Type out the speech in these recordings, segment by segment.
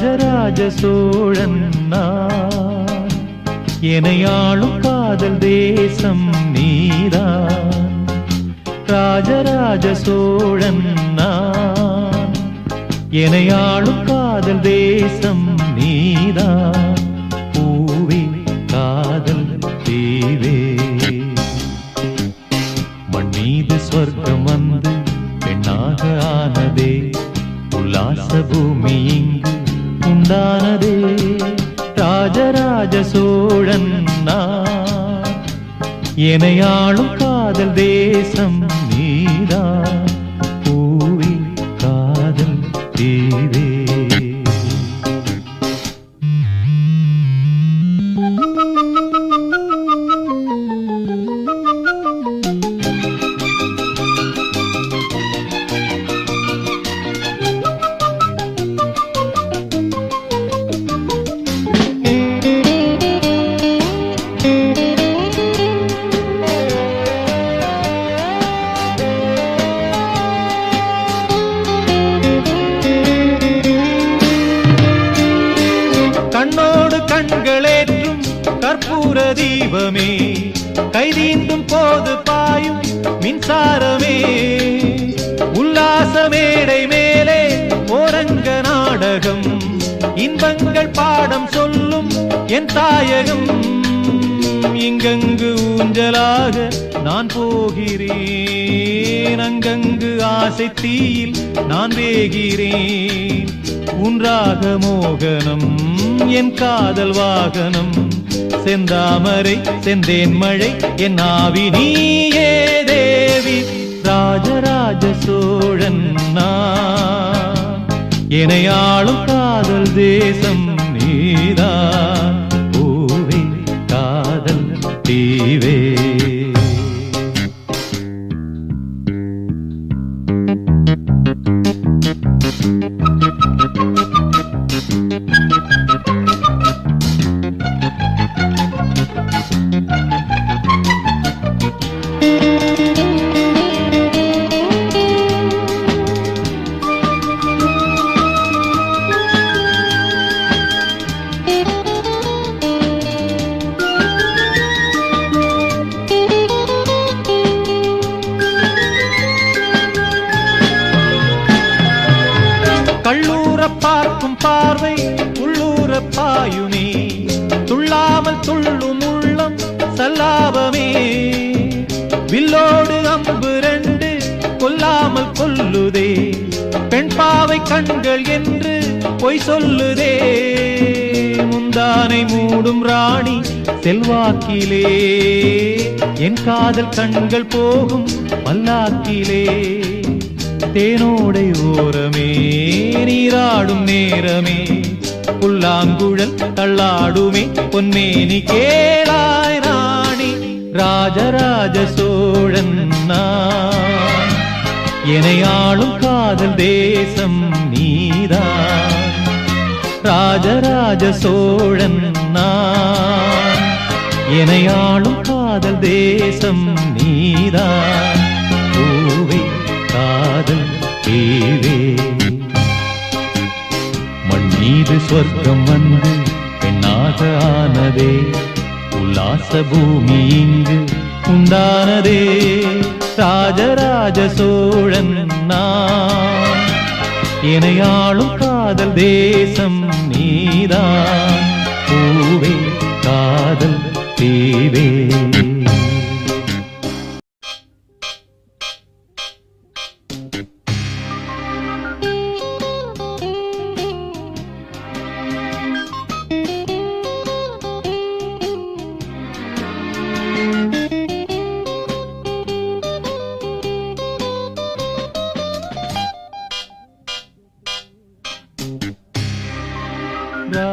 ராஜராஜ சோழன் எனையாளும் காதல் தேசம் நீதான். ராஜராஜ சோழன் எனையாளும் காதல் தேசம் நீதான். பூவே காதல் தீவே. மண் மீது சொர்க்கம் வந்து பெண்ணாக ஆனதே. உல்லாச பூமி இங்கு உண்டானதே. ராஜராஜ சோழன் எனையாளும் காதல் தேசம் நீதான். பூவி காதல் தீவே. கற்பூர தீபமே. கைதீண்டும் போது பாயும் மின்சாரமே. உல்லாச மேடை மேலே ஓரங்க நாடகம். இன்பங்கள் பாடம் சொல்லும் என் தாயகம். இங்கங்கு ஊஞ்சலாக நான் போகிறேன். அங்கங்கு ஆசை தீயில் நான் வேகிறேன். உன்றாக மோகனம் என் காதல் வாகனம். செந்தாமரை செந்தேன் மழை என் ஆவி நீயே தேவி ராஜராஜ சோழன் நான். எனையாளும் காதல் தேசம் நீதான். பாயுமே துள்ளாமல் துள்ளும் உள்ளம் சல்லாபமே. வில்லோடு அம்பு ரெண்டு கொல்லாமல் கொல்லுதே பெண் பாவை கண்கள் என்று பொய் சொல்லுதே. முந்தானை மூடும் ராணி செல்வாக்கிலே என் காதல் கண்கள் போகும் பல்லாக்கிலே தேனோடை ஓரமே நீராடும் நேரமே. புல்லாங்குழல் தள்ளாடுமே பொன்மேனி கேளாய் ராணி ராஜராஜ சோழன் எனையாளும் காதல் தேசம் நீதா ராஜராஜ சோழன் நான். எனையாளும் காதல் தேசம் நீதா பூவே காதல் தேவே. மண் சொர்க்கம் வந்து பெண்ணாக ஆனதே. உல்லாச பூமி இங்கு உண்டானதே. ராஜராஜ சோழன் நான். இணையாளும் காதல் தேசம் நீதான். பூவே காதல் தீவே.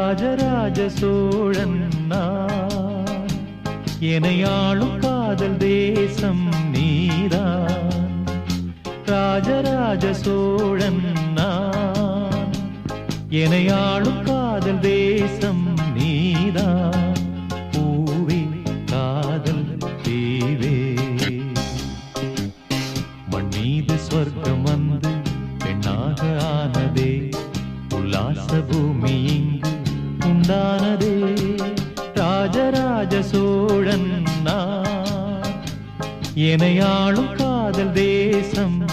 ராஜராஜ சோழன் நான். எனையாளும் காதல் தேசம் நீதான். ராஜராஜ சோழன் நான். எனையாளும் காதல் தேசம் நீதான். பூவே காதல் தேவே. மண் மீது சொர்க்கம் வந்து பெண்ணாக ஆனதே. உல்லாச பூமியின் எனையாளும் காதல் தேசம்.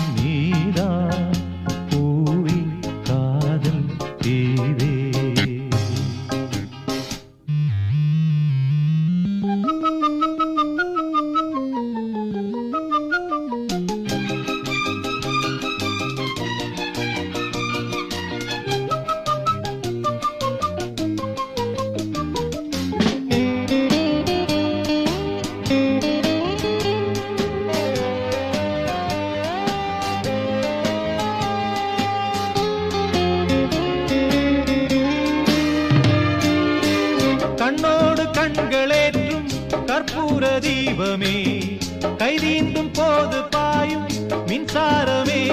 கற்பூர தீபமே. கைதீண்டும் போது பாயும் மின்சாரமே.